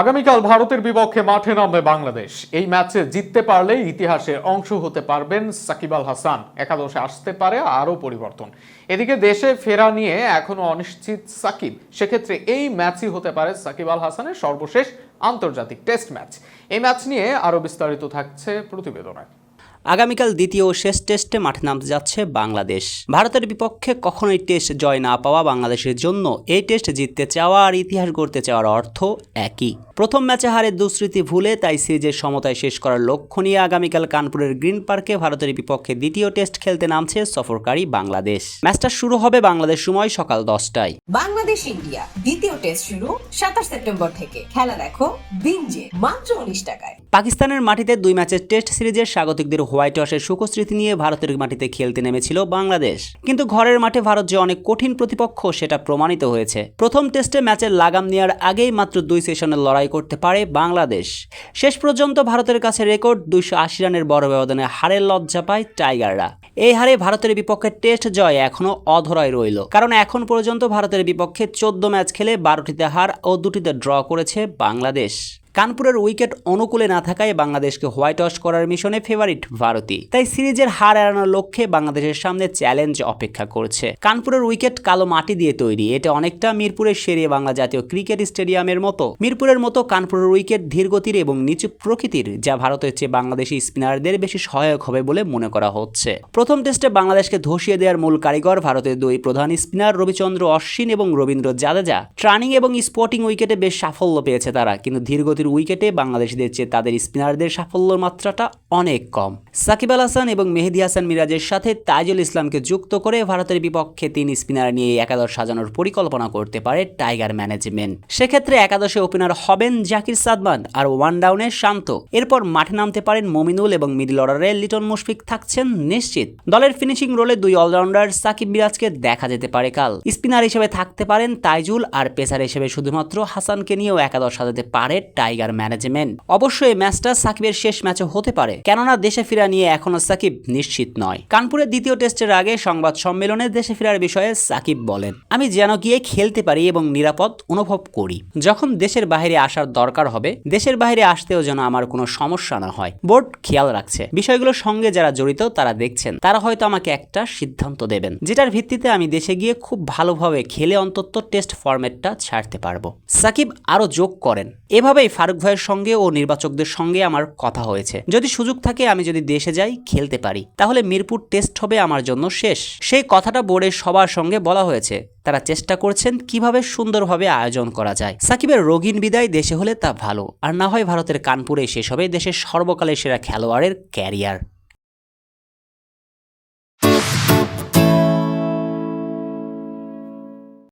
আগামীকাল ভারতের বিপক্ষে মাঠে নামবে বাংলাদেশ। এই ম্যাচে জিততে পারলে ইতিহাসে অংশ হতে পারবেন সাকিব আল হাসান। একাদশে আসতে পারে আরও পরিবর্তন। এদিকে দেশে ফেরা নিয়ে এখনও অনিশ্চিত সাকিব। সেক্ষেত্রে এই ম্যাচই হতে পারে সাকিব আল হাসানের সর্বশেষ আন্তর্জাতিক টেস্ট ম্যাচ। এই ম্যাচ নিয়ে আরও বিস্তারিত থাকছে প্রতিবেদনে। আগামীকাল দ্বিতীয় ও শেষ টেস্টে মাঠে নামতে যাচ্ছে বাংলাদেশ। ভারতের বিপক্ষে কখনোই টেস্ট জয় না পাওয়া বাংলাদেশের জন্য এই টেস্ট জিততে চাওয়া আর ইতিহাস গড়তে চাওয়ার অর্থ একই। প্রথম ম্যাচে হারের দুঃস্মৃতি ভুলে তাই সিরিজের সমতায় শেষ করার লক্ষ্য নিয়ে আগামীকাল কানপুরের গ্রিন পার্কে ভারতের বিপক্ষে দ্বিতীয় টেস্ট খেলতে নামছে সফরকারী বাংলাদেশ। ম্যাচটা শুরু হবে বাংলাদেশ সময় সকাল দশটায়। বাংলাদেশ ইন্ডিয়া দ্বিতীয় টেস্ট শুরু সাতাশ সেপ্টেম্বর থেকে। খেলা দেখো বিঞ্জে মাত্র উনিশ টাকায়। পাকিস্তানের মাটিতে দুই ম্যাচের টেস্ট সিরিজের স্বাগতিকদের হোয়াইট ওয়াশের সুখস্মৃতি নিয়ে ভারতের মাটিতে খেলতে নেমেছিল বাংলাদেশ। কিন্তু ঘরের মাঠে ভারত যে অনেক কঠিন প্রতিপক্ষ, সেটা প্রমাণিত হয়েছে। প্রথম টেস্টে ম্যাচের লাগাম নেওয়ার আগেই মাত্র দুই সেশনের লড়াই করতে পারে বাংলাদেশ। শেষ পর্যন্ত ভারতের কাছে রেকর্ড দুইশো আশি রানের বড় ব্যবধানে হারের লজ্জা পায় টাইগাররা। এই হারে ভারতের বিপক্ষে টেস্ট জয় এখনও অধরাই রইল। কারণ এখন পর্যন্ত ভারতের বিপক্ষে চোদ্দ ম্যাচ খেলে বারোটিতে হার ও দুটিতে ড্র করেছে বাংলাদেশ। কানপুরের উইকেট অনুকূলে না থাকায় বাংলাদেশকে হোয়াইট ওয়াশ করার মিশনে ফেভারিট ভারতী। তাই সিরিজের হার এড়ানোর লক্ষ্যে বাংলাদেশের সামনে চ্যালেঞ্জ অপেক্ষা করছে। কানপুরের উইকেট কালো মাটি দিয়ে তৈরি। এটা অনেকটা মিরপুরের সেরিয়ে বাংলা জাতীয় ক্রিকেট স্টেডিয়ামের মতো। মিরপুরের মতো কানপুরের উইকেট ধীরগতির এবং নিচু প্রকৃতির, যা ভারতের চেয়ে বাংলাদেশি স্পিনারদের বেশি সহায়ক হবে বলে মনে করা হচ্ছে। প্রথম টেস্টে বাংলাদেশকে ধসিয়ে দেওয়ার মূল কারিগর ভারতের দুই প্রধান স্পিনার রবিচন্দ্র অশ্বিন এবং রবীন্দ্র জাদেজা। ট্রানিং এবং স্পটিং উইকেটে বেশ সাফল্য পেয়েছে তারা, কিন্তু ধীরগতির উইকেটে বাংলাদেশিদের চেয়ে তাদের স্পিনারদের সাফল্যর মাত্রাটা অনেক কম। সাকিব আল হাসান এবং মেহেদি হাসান মিরাজের সাথে তাইজুল ইসলামকে যুক্ত করে ভারতের বিপক্ষে তিন স্পিনার নিয়ে একাদশ সাজানোর পরিকল্পনা করতে পারে টাইগার ম্যানেজমেন্ট। সেক্ষেত্রে একাদশে ওপেনার হবেন জাকির সাদমান আর ওয়ান ডাউনে শান্ত। এরপর মাঠে নামতে পারেন মমিনুল এবং মিডল অর্ডারে লিটন মুশফিক থাকছেন নিশ্চিত। দলের ফিনিশিং রোলে দুই অলরাউন্ডার সাকিব মিরাজকে দেখা যেতে পারে কাল। স্পিনার হিসেবে থাকতে পারেন তাইজুল আর পেসার হিসেবে শুধুমাত্র হাসানকে নিয়েও একাদশ সাজাতে পারে টাইগার ম্যানেজমেন্ট। অবশ্যই এই ম্যাচটা সাকিবের শেষ ম্যাচও হতে পারে। কেননা দেশে ফেরা নিয়ে এখনও সাকিব নিশ্চিত নয়। কানপুরের দ্বিতীয় টেস্টের আগে সংবাদ সম্মেলনে দেশে ফেরার বিষয়ে সাকিব বলেন, আমি যেন গিয়ে খেলতে পারি এবং নিরাপদ অনুভব করি। যখন দেশের বাইরে আসার দরকার হবে, দেশের বাইরে আসতেও যেন আমার কোনো সমস্যা না হয়। বোর্ড খেয়াল রাখছে। বিষয়গুলোর সঙ্গে যারা জড়িত, তারা দেখছেন। তারা হয়তো আমাকে একটা সিদ্ধান্ত দেবেন, যেটার ভিত্তিতে আমি দেশে গিয়ে খুব ভালোভাবে খেলে অন্তত টেস্ট ফরম্যাটটা ছাড়তে পারব। সাকিব আরও যোগ করেন, এভাবেই ফারুক ভাইয়ের সঙ্গে ও নির্বাচকদের সঙ্গে আমার কথা হয়েছে। যদি সুযোগ থাকে, আমি যদি দেশে যাই, খেলতে পারি। তাহলে মিরপুর টেস্ট হবে আমার জন্য শেষ। সেই কথাটা বোর্ডের সবার সঙ্গে বলা হয়েছে। তারা চেষ্টা করছেন কীভাবে সুন্দরভাবে আয়োজন করা যায়। সাকিবের রোগীন বিদায় দেশে হলে তা ভালো। আর না হয় ভারতের কানপুরে শেষ হবে দেশের সর্বকালের সেরা খেলোয়াড়ের ক্যারিয়ার।